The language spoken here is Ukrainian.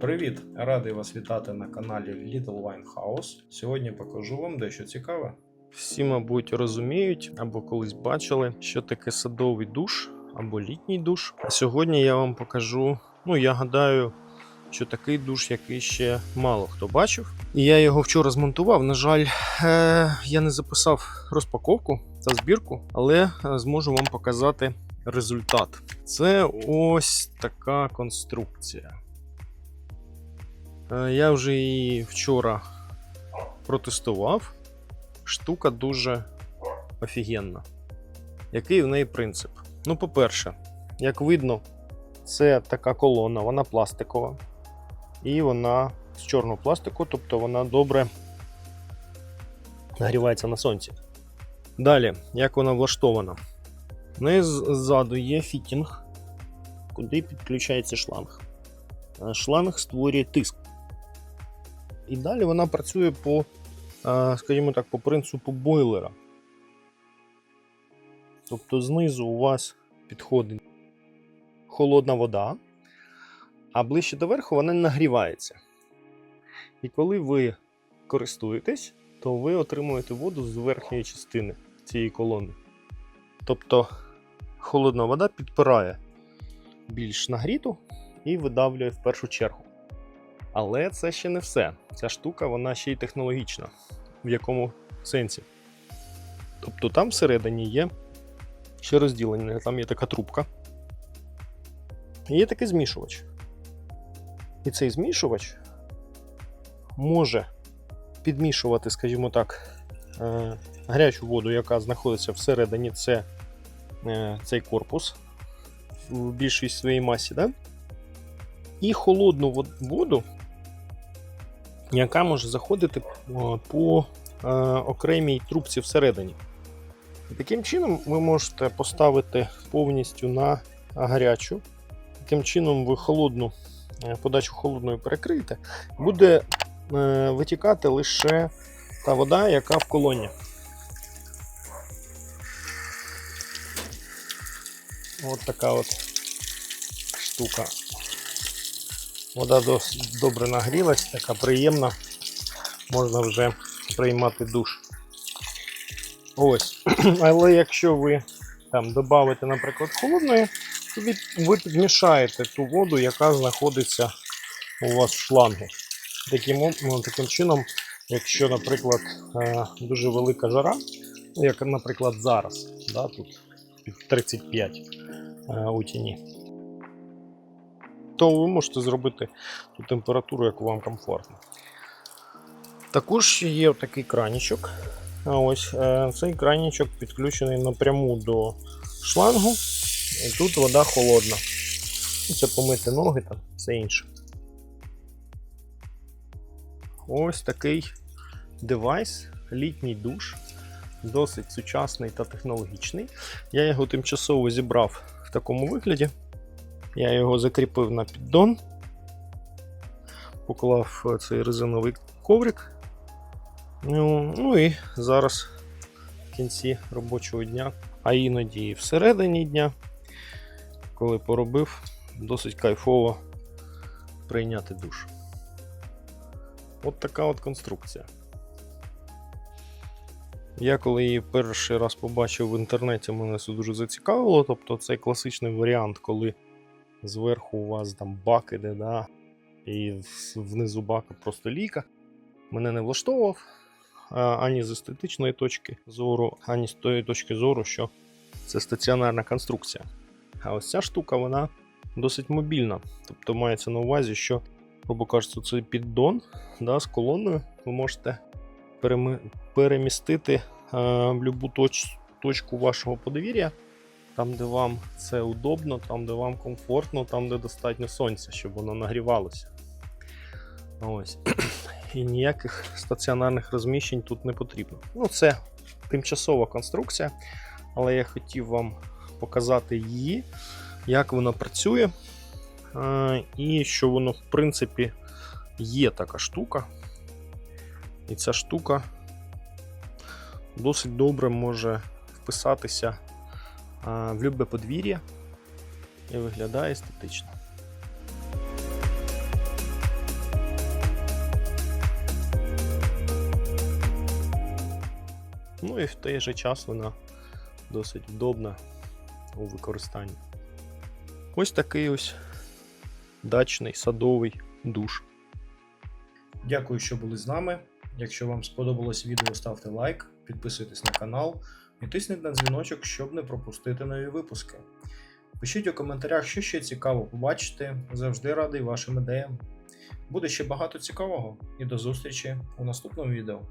Привіт! Радий вас вітати на каналі Little Wine House. Сьогодні покажу вам дещо цікаве. Всі, мабуть, розуміють або колись бачили, що таке садовий душ або літній душ. А сьогодні я вам покажу, ну я гадаю, що такий душ, який ще мало хто бачив. І я його вчора змонтував. На жаль, е- я не записав розпаковку та збірку, але е, зможу вам показати результат. Це ось така конструкція. Е, Я вже її вчора протестував. Штука дуже офігенна. Який в неї принцип? Ну, по-перше, як видно, це така колона, вона пластикова. І вона з чорного пластику, тобто вона добре нагрівається на сонці. Далі, як вона влаштована? В неї ззаду є фітінг, куди підключається шланг. Е, Шланг створює тиск. І далі вона працює по, е, скажімо так, по принципу бойлера. Тобто знизу у вас підходить холодна вода, а ближче до верху вона нагрівається. І коли ви користуєтесь, то ви отримуєте воду з верхньої частини цієї колони. Тобто холодна вода підпирає більш нагріту і видавлює в першу чергу. Але це ще не все. Ця штука вона ще й технологічна. В якому сенсі? Тобто там всередині є ще розділення, там є така трубка. І є такий змішувач. І цей змішувач може підмішувати, скажімо так, е, гарячу воду, яка знаходиться всередині, це е, цей корпус в більшій своїй масі, да? і холодну воду, яка може заходити по е, окремій трубці всередині. Таким чином ви можете поставити повністю на гарячу. Таким чином ви холодну е, подачу холодної перекриєте, буде е, витікати лише та вода, яка в колоні. От така от штука. Вода досить добре нагрілась, така приємна. Можна вже приймати душ. Ось. Але якщо ви там додавите, наприклад, холодної, то ви, підмішаєте ту воду, яка знаходиться у вас в шлангу. Таким, ну, таким чином, якщо, наприклад, е, дуже велика жара, як, наприклад, зараз, да, тут під 35 е, у тіні, то ви можете зробити ту температуру, яку вам комфортно. Також є такий кранічок. Ось е, цей кранічок підключений напряму до шлангу, і тут вода холодна. Ну, Це помити ноги та все інше. Ось такий девайс, літній душ, досить сучасний та технологічний. Я його тимчасово зібрав в такому вигляді. Я його закріпив на піддон, поклав е, цей резиновий коврик. Ну, ну і зараз в кінці робочого дня, а іноді і всередині дня, коли поробив, досить кайфово прийняти душ. От така от конструкція. Я коли її перший раз побачив в інтернеті, мене це дуже зацікавило. Тобто цей класичний варіант, коли зверху у вас там бак іде, да, і внизу бака просто ліка. Мене не влаштовував ані з естетичної точки зору, ані з тої точки зору, що це стаціонарна конструкція. А ось ця штука, вона досить мобільна. Тобто мається на увазі, що, грубо кажучи, цей піддон да, з колоною ви можете перемістити е, в будь-яку точ- точку вашого подвір'я, там, де вам це удобно, там, де вам комфортно, там, де достатньо сонця, щоб воно нагрівалося. Ось. І ніяких стаціонарних розміщень тут не потрібно. Ну, це тимчасова конструкція, але я хотів вам показати її, як вона працює, і що воно, в принципі, є така штука. І ця штука досить добре може вписатися в любе подвір'я і виглядає естетично. Ну і в той же час вона досить вдобна у використанні. Ось такий ось дачний садовий душ. Дякую, що були з нами. Якщо вам сподобалось відео, ставте лайк, підписуйтесь на канал і тисніть на дзвіночок, щоб не пропустити нові випуски. Пишіть у коментарях, що ще цікаво побачити. Завжди радий вашим ідеям. Буде ще багато цікавого і до зустрічі у наступному відео.